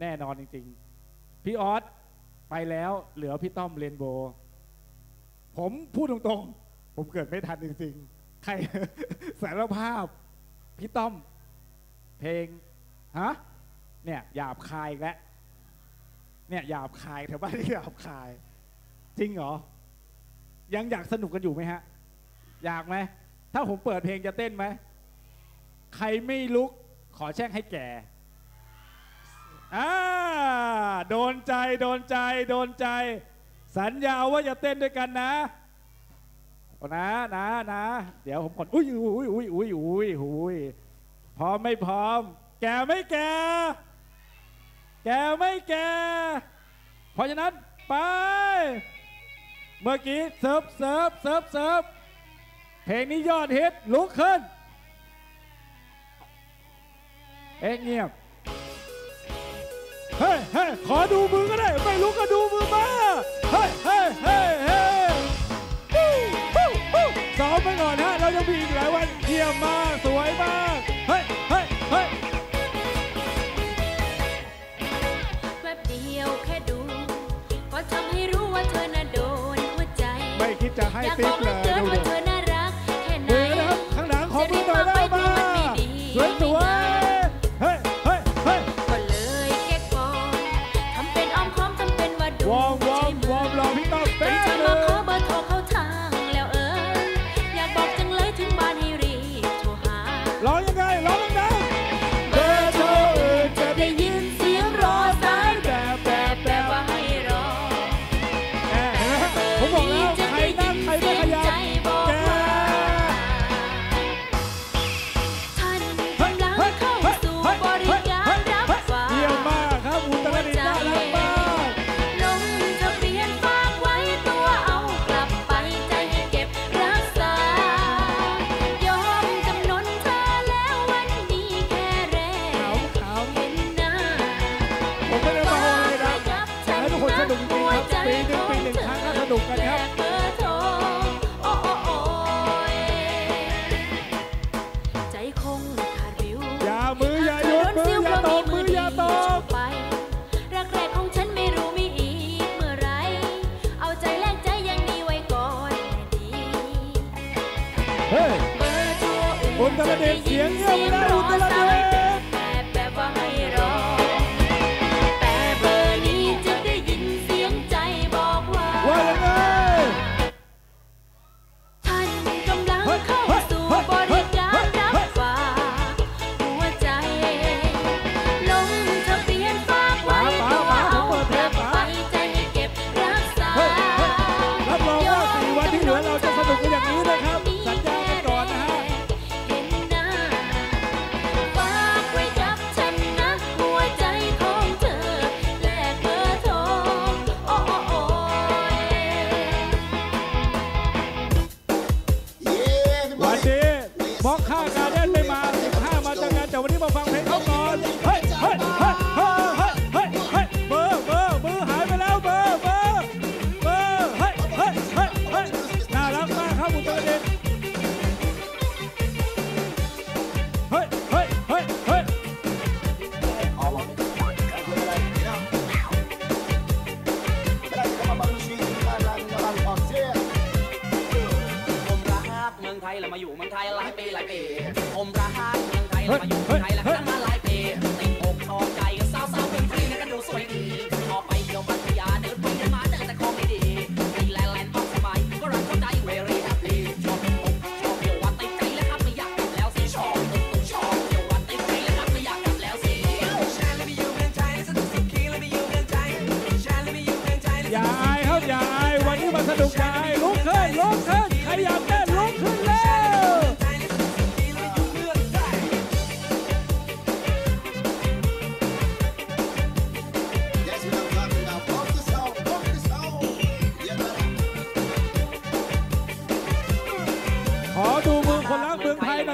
แน่นอนจริง ๆ พี่ออสไปแล้วเหลือพี่ต้อมเรนโบว์ผมพูดตรงๆ ผมเกิดไม่ทันจริงๆ ใคร สารภาพ พี่ต้อม เพลงฮะเนี่ยหยาบคายแล้วเนี่ยหยาบคายแถวบ้านที่หยาบคาย จริงเหรอ ยังอยากสนุกกันอยู่ไหมฮะ อยากไหม ถ้าผมเปิดเพลงจะเต้นไหม ใครไม่ลุกขอแช่งให้แก่ อ่าโดนใจโดนใจโดนใจ สัญญาว่าจะเต้นด้วยกันนะนะนะนะเดี๋ยวผมก่อนอุ้ยอุ้ยอุ้ยอุ้ยอุ้ยอุ้ยพร้อมไม่พร้อม แกไม่แก แกไม่แก เพราะฉะนั้นไป เมื่อกี้เซิร์ฟเซิร์ฟเซิร์ฟเซิร์ฟเพลงนี้ยอดฮิตลุกขึ้น เอ๊ะเงียบ เฮ้ยเฮ้ยขอดูมือก็ได้ ไม่รู้ก็ดูมือมา เฮ้ยเฮ้ยเฮ้ยเฮ้ยฮู้ฮู้ฮู้ซ้อมไปก่อนฮะ เรายังมีอีกหลายวันเยี่ยมมาก สวยมาก เฮ้ยเฮ้ยเฮ้ยแวบเดียวแค่ดู ก็ทำให้รู้ว่าเธอน่ะโดนหัวใจ ไม่คิดจะให้อยากติ๊บบอกเหเลลือยเกินดูว่าดิ เธอ นุกกันครับเบอร์โทรโอ้โอ้โอ้ยใจคงขาดวิวอย่ามืออย่าหยุดมืออย่าตกมืออย่าตกไปรักแรกของฉันไม่รู้มีอีเมื่อไรเอาใจแลกใจยังนีไว้ก่อนดีเฮ้ยเบอร์โทรอุตรดิตถ์เสียงเงียบไปแล้วอุตรดิ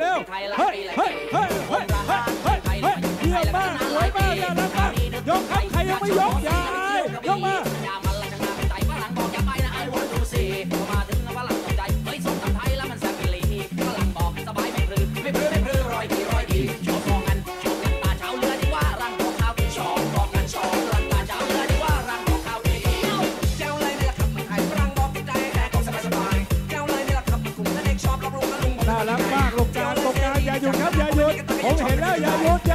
เร็วเฮ้ยเฮ้ยเฮ้ยเฮ้ยเฮ้ยเฮ้ยเยี่ยมมากสวยมากน่ารักมากยกครับใครยังไม่ยกอย่า ai, ai, onde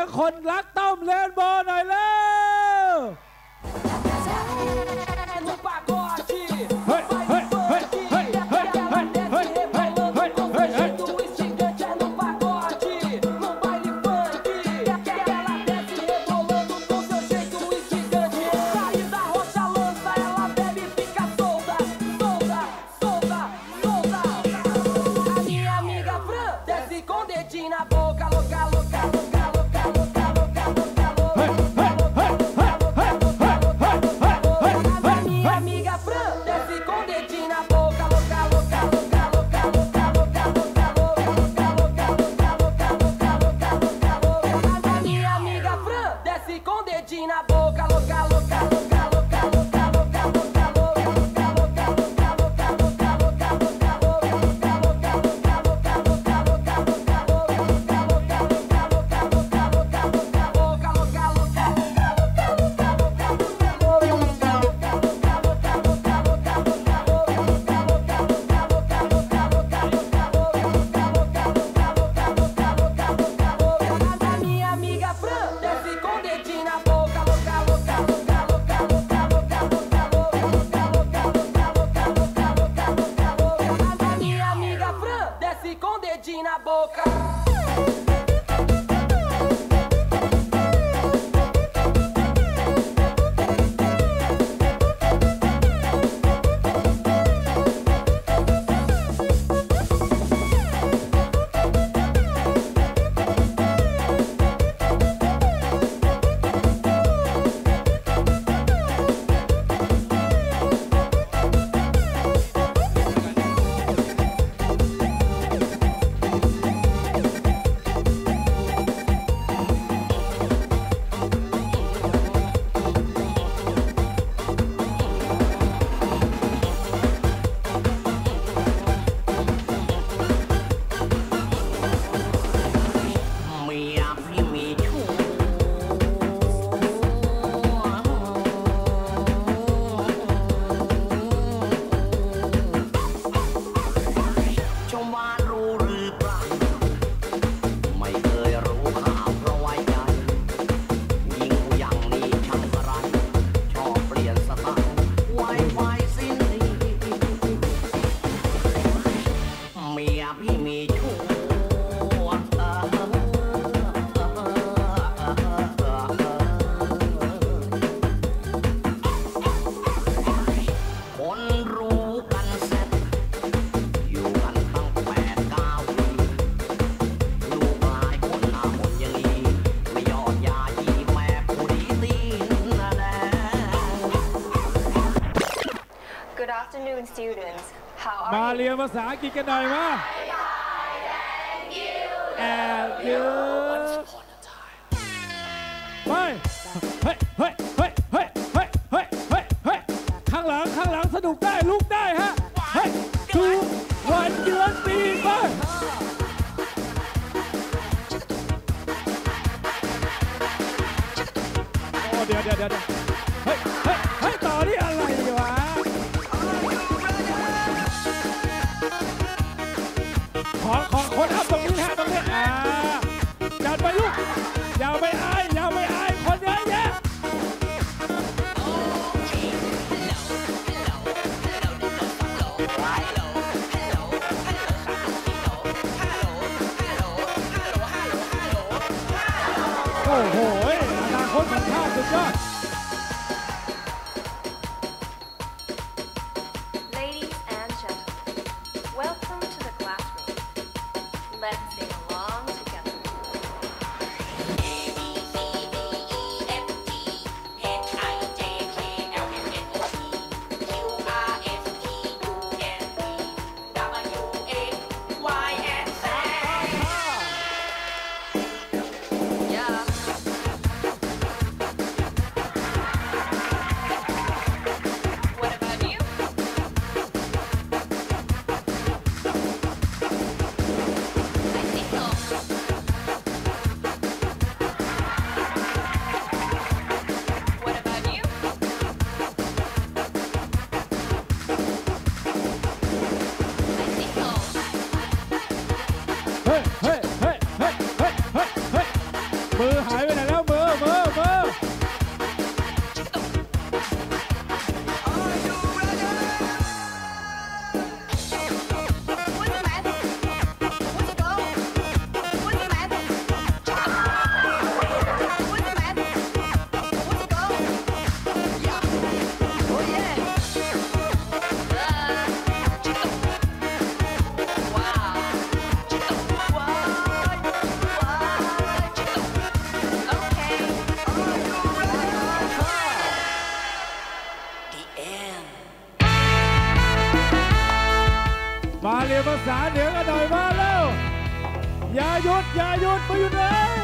ยงคนรักต้อมเลนโบหน่อยเลย มาเรียนภาษาอังกฤษกันหน่อยมาแอบยืนไปเฮ้ยเฮ้ยเฮ้ยเฮ้ยเฮ้ยเฮ้ยเฮ้ยเฮ้ยข้างหลังข้างหลังสนุกได้ลุกได้ฮะเฮ้ยคือวันเดือนปีไปเดี๋ยวเดี๋ยวเดี๋ยว Y'all been ยุดอย่าหยุดประยุทธ์เลย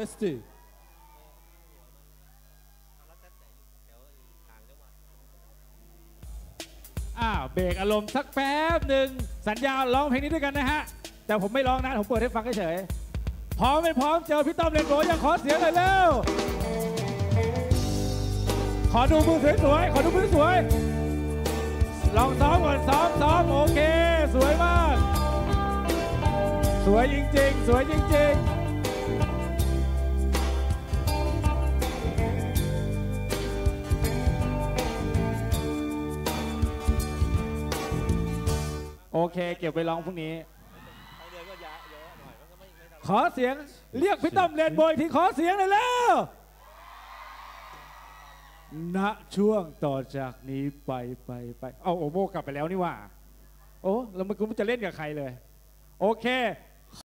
Testy อ้าวเบรกอารมณ์สักแป๊บหนึ่งสัญญาร้องเพลงนี้ด้วยกันนะฮะ แต่ผมไม่ร้องนะ ผมเปิดให้ฟังเฉยๆพร้อมไม่พร้อมเจอพี่ต้อมเรนโบยังขอเสียงหน่อยเร็วขอดูมือสวยๆขอดูมือสวยลองซ้อมก่อนซ้อมซ้อมโอเค สวยมาก สวยจริงๆ สวยจริงๆ เคเก็บไปร้องพรุ่งนี้ ขอเสียงเรียกพี่ต้อมเลนโบว์อีกทีขอเสียงหน่อยแล้วณช่วงต่อจากนี้ไปไปไปเอาโอโมกลับไปแล้วนี่ว่า โอ้แล้วมันกูจะเล่นกับใครเลย โอเค